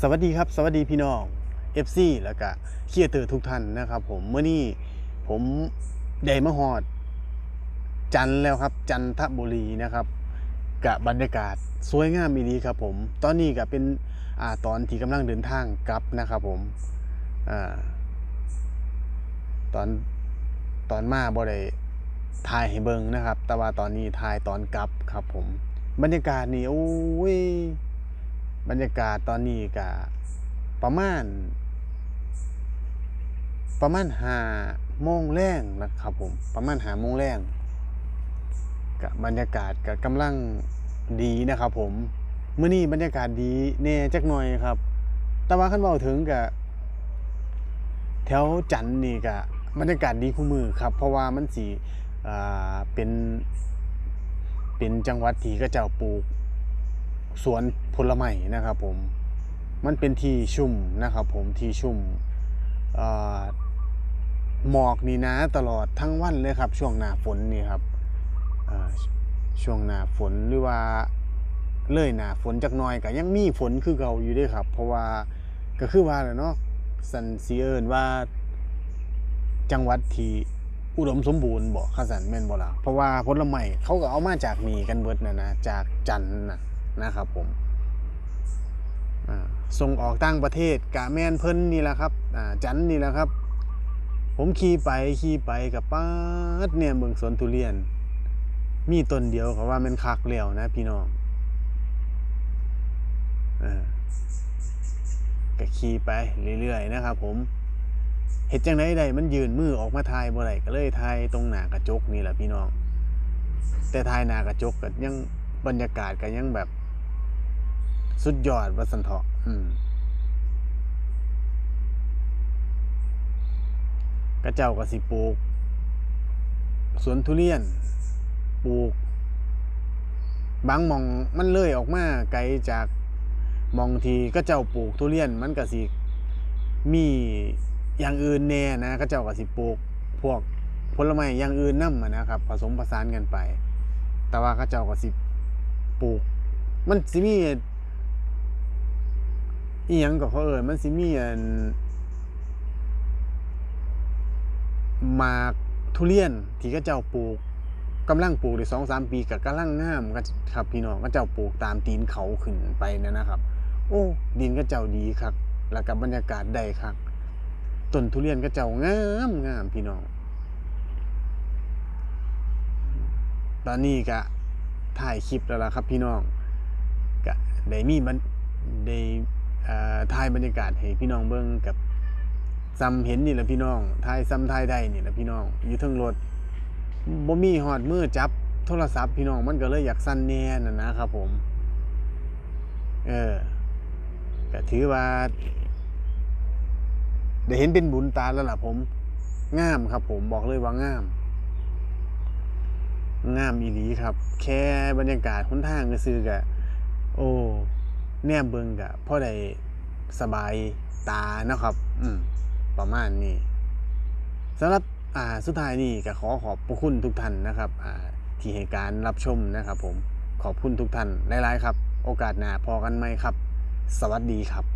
สวัสดีครับสวัสดีพี่น้อง FC แล้วก็เคียร์เตอร์ทุกท่านนะครับ ผมเมื่อนี้ผมได้มาฮอด จันแล้วครับ จันทบุรีนะครับกับบรรยากาศสวยงามอีดีครับผม ตอนนี้ก็เป็นอ่าตอนที่กำลังเดินทางกลับนะครับผมอ่าตอนตอนมาบ่ได้ถ่ายให้เบิงนะครับ แต่ว่าตอนนี้ถ่ายตอนกลับครับผม บรรยากาศนี่โอ้ย บรรยากาศตอนนี้ก็ประมาณ ประมาณหาโมงแรงนะครับผมประมาณหาโมงแรงกับบรรยากาศก็กำลังดีนะครับ ผมเมื่อนี้บรรยากาศดีแน่จักหน่อยครับ แต่ว่าขั้นเบาถึงกับแถวจันทน์นี่ก็บบรรยากาศดีคู่มือครับ เพราะว่ามันสีอ่าเป็นเป็นจังหวัดที่ก็เจ้าปลูก สวนผลไม้นะครับผมมันเป็นที่ชุ่มนะครับผมที่ชุ่มหมอกนี่นะตลอดทั้งวันเลยครับ ช่วงหน้าฝนนี่ครับช่วงหน้าฝนหรือว่าเลยหน้าฝนจักหน่อยก็ยังมีฝนคือเก่าอยู่ด้วยครับ เพราะว่าก็คือว่าเนาะสันสีเอิญว่า จังหวัดที่อุดมสมบูรณ์บ่ข้าสันแม่นบ่ล่ะเพราะว่าผลไม้เขาก็เอามาจากนี่กันเบิดนะนะจากจันทน์นะ นะครับผมส่งออกต่างประเทศกะแมนเพิ่นนี่แหละครับจันนี่แหละครับ ผมขี่ไปขี่ไปกับป้าดเนี่ยเมืองสวนทุเรียน มีต้นเดียวก็ว่ามันคักแล้วนะพี่น้องอก็ขี่ไปเรื่อยๆนะครับผมเห็ดจังไดใดมันยืนมือออกมาทายบ่ได้ก็เลยทายตรงหน้ากระจกนี่แหละพี่น้อง แต่ทายหน้ากระจกก็ยังบรรยากาศก็ยังแบบ สุดยอดวัสันเถาะอืมกระเจ้าก็สิปลูก สวนทุเรียน ปลูก บางมองมันเลยออกมาไกลจากมองทีก็เจ้าปลูกทุเรียนมันก็สิมีอย่างอื่นแน่นะก็เจ้าก็สิปลูก พวกผลไม้อย่างอื่นนํนะครับ ผสมผสานกันไป แต่ว่าก็เจ้าก็สิปลูก มันสิมี อีหยังก็เขาเอ่ยมันสิมีอันหมากทุเรียนที่เขาเจ้าปลูกกำลังปลูกได้สองสามปีกับกำลังงามก็ครับพี่น้องก็เจ้าปลูกตามตีนเขาขึ้นไปนะนะครับ โอ้ดินก็เจ้าดีครับแล้วกับบรรยากาศได้ครับต้นทุเรียนก็เจ้างามงามพี่น้อง ตอนนี้ก็ถ่ายคลิปแล้วล่ะครับพี่น้องก็ได้มีมันได้ ถ่ายบรรยากาศให้พี่น้องเบิ่งกับซ้ำเห็นนี่แหละพี่น้องถ่ายซ้ำถ่ายได้นี่แหละพี่น้อง อยู่ทั้งรถบ่มีหอดมือจับโทรศัพท์พี่น้องมันก็เลยอยากสั่นแน่น่ะนะครับผม เออก็ถือว่าได้เห็นเป็นบุญตาแล้วล่ะผมงามครับ ผมบอกเลยว่างาม งามอีหลีครับ แค่บรรยากาศหนทางก็ซื้อกะโอ้ แนมเบิงกะพ่อได้สบายตานะครับ อืมประมาณนี้สำหรับอ่าสุดท้ายนี่ก็ขอขอบพระคุณทุกท่านนะครับอ่าที่ให้การรับชมนะครับ ผมขอบคุณทุกท่านหลายๆครับ โอกาสหน้าพอกันไหมครับ สวัสดีครับ